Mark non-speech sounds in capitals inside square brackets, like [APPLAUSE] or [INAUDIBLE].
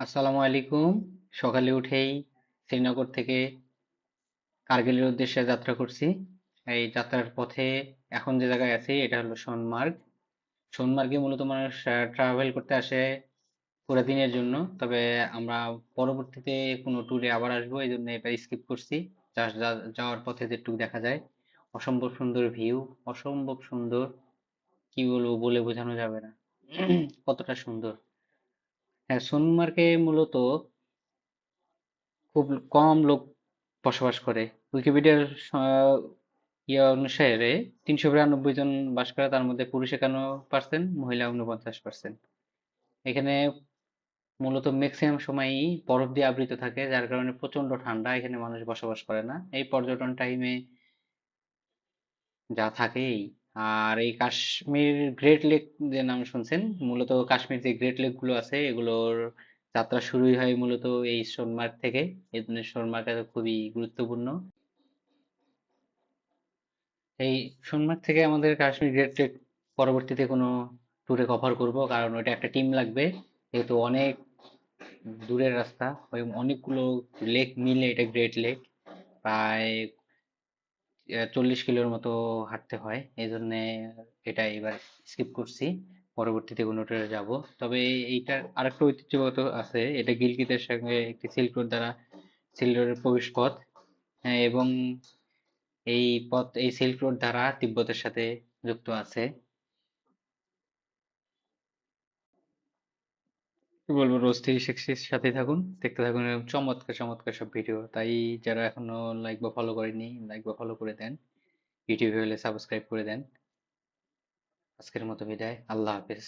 আসসালামু আলাইকুম। সকালে উঠেই শ্রীনগর থেকে কার্গিলের উদ্দেশ্যে যাত্রা করছি। এই যাত্রার পথে এখন যে জায়গায় আছি, এটা হলো সোনমার্গ। সোনমার্গে মূলত মানুষ ট্রাভেল করতে আসে পুরো দিনের জন্য। তবে আমরা পরবর্তীতে কোনো ট্যুরে আবার আসব, এই জন্য এবার স্কিপ করছি। যাওয়ার পথে যেটুকু দেখা যায়। অসম্ভব সুন্দর ভিউ অসম্ভব সুন্দর, কি বলব বলে বোঝানো যাবে না। [CLEARS THROAT] কতটা সুন্দর। হ্যাঁ সোনমার্গে মূলত খুব কম লোক বসবাস করে। উইকিপিডিয়ার ইয়ে অনুসারে তিনশো বিরানব্বই জন বাস করে, তার মধ্যে পুরুষ একান্ন পার্সেন্ট মহিলা উনপঞ্চাশ পার্সেন্ট এখানে মূলত ম্যাক্সিমাম সময়ই বরফ দিয়ে আবৃত থাকে, যার কারণে প্রচণ্ড ঠান্ডা, এখানে মানুষ বসবাস করে না। এই পর্যটন টাইমে যা থাকেই। আর এই কাশ্মীর গ্রেট লেক যে নাম শুনছেন, মূলত কাশ্মীর যে গ্রেট লেকগুলো আছে, এগুলোর যাত্রা শুরুই হয় মূলত এই সোনমার্গ থেকে। এই জন্য সোনমার্গ খুবই গুরুত্বপূর্ণ। এই সোনমার্গ থেকে আমাদের কাশ্মীর গ্রেট লেক পরবর্তীতে কোনো ট্যুরে কভার করব, কারণ ওইটা একটা টিম লাগবে। যেহেতু অনেক দূরের রাস্তা, ওই অনেকগুলো লেক মিলে এটা গ্রেট লেক প্রায় চল্লিশ কিলোর মতো হাঁটতে হয়। এই জন্য এটা এবার স্কিপ করছি। পরবর্তীতে কোনো ট্যুরে যাব। তবে এইটার আরেকটা ঐতিহ্যগত আছে। এটা গিলগিতের সঙ্গে একটি সিল্ক রোড দ্বারা সিল্ক রোডের প্রবেশ পথ। হ্যাঁ, এবং এই পথ এই সিল্ক রোড দ্বারা তিব্বতের সাথে যুক্ত আছে। কি বলব, রোজ থেকে সিক্সটির সাথে থাকুন, দেখতে থাকুন, এরকম চমৎকার চমৎকার সব ভিডিও তাই যারা এখনও লাইক বা ফলো করেনি লাইক বা ফলো করে দেন ইউটিউবে হলে সাবস্ক্রাইব করে দেন। আজকের মতো বিদায়, আল্লাহ হাফেজ।